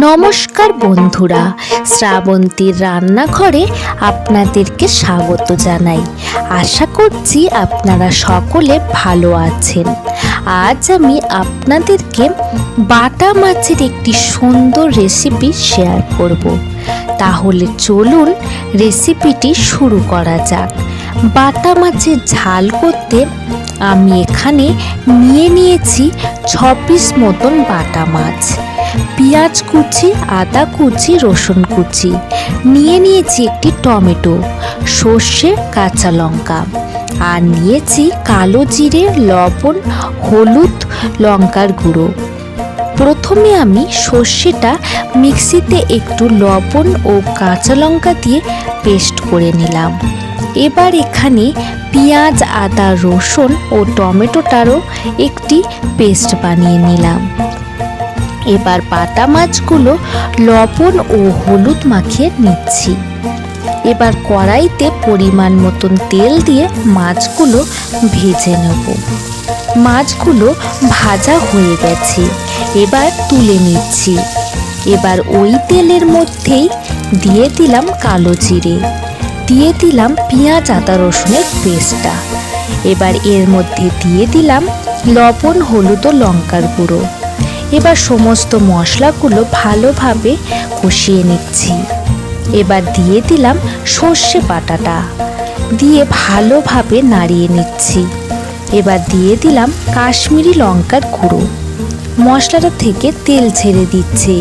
নমস্কার বন্ধুরা, শ্রাবন্তীর রান্নাঘরে আপনাদেরকে স্বাগত জানাই। আশা করছি আপনারা সকলে ভালো আছেন। আজ আমি আপনাদেরকে বাটা মাছের একটি সুন্দর রেসিপি শেয়ার করব। তাহলে চলুন রেসিপিটি শুরু করা যাক। বাটা মাছের ঝাল করতে আমি এখানে নিয়ে নিয়েছি ছ পিস মতন বাটা মাছ। পেঁয়াজ কুচি, আদা কুচি, রসুন কুচি। নিয়ে নিয়েছি একটি টমেটো, সর্ষে, কাঁচা লঙ্কা। আর নিয়েছি কালো জিরে, লবণ, হলুদ, লঙ্কার গুঁড়ো। প্রথমে আমি সর্ষেটা মিক্সিতে একটু লবণ ও কাঁচা লঙ্কা দিয়ে পেস্ট করে নিলাম। এবার এখানে পেঁয়াজ, আদা, রসুন ও টমেটোটারও একটি পেস্ট বানিয়ে নিলাম। এবার পাতা মাছগুলো লবণ ও হলুদ মাখিয়ে নিচ্ছি। এবার কড়াইতে পরিমাণ মতন তেল দিয়ে মাছগুলো ভেজে নেব। মাছগুলো ভাজা হয়ে গেছে, এবার তুলে নিচ্ছি। এবার ওই তেলের মধ্যেই দিয়ে দিলাম কালো জিরে। দিয়ে দিলাম পেঁয়াজ, আদা, রসুনের পেস্টটা। এবার এর মধ্যে দিয়ে দিলাম লবণ, হলুদ ও লঙ্কার গুঁড়ো। এবার সমস্ত মশলাগুলো ভালোভাবে কষিয়ে নিচ্ছি। এবার দিয়ে দিলাম সর্ষে বাটাটা। দিয়ে ভালোভাবে নাড়িয়ে নিচ্ছি। এবার দিয়ে দিলাম কাশ্মীরি লঙ্কার গুঁড়ো। মশলাটা থেকে তেল ছেড়ে দিচ্ছে।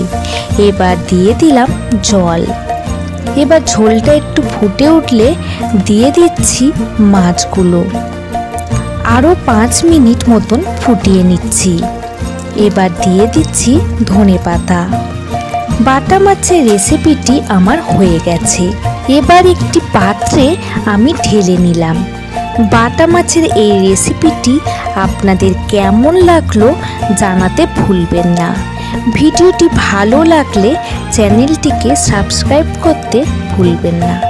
এবার দিয়ে দিলাম জল। এবার ঝোলটা একটু ফুটে উঠলে দিয়ে দিচ্ছি মাছগুলো। আরও পাঁচ মিনিট মতন ফুটিয়ে নিচ্ছি। এবার দিয়ে দিচ্ছি ধনে পাতা। বাটা মাছের রেসিপিটি আমার হয়ে গেছে। এবার একটি পাত্রে আমি ঢেলে নিলাম। বাটা মাছের এই রেসিপিটি আপনাদের কেমন লাগল জানাতে ভুলবেন না। ভিডিওটি ভালো লাগলে চ্যানেলটিকে সাবস্ক্রাইব করতে ভুলবেন না।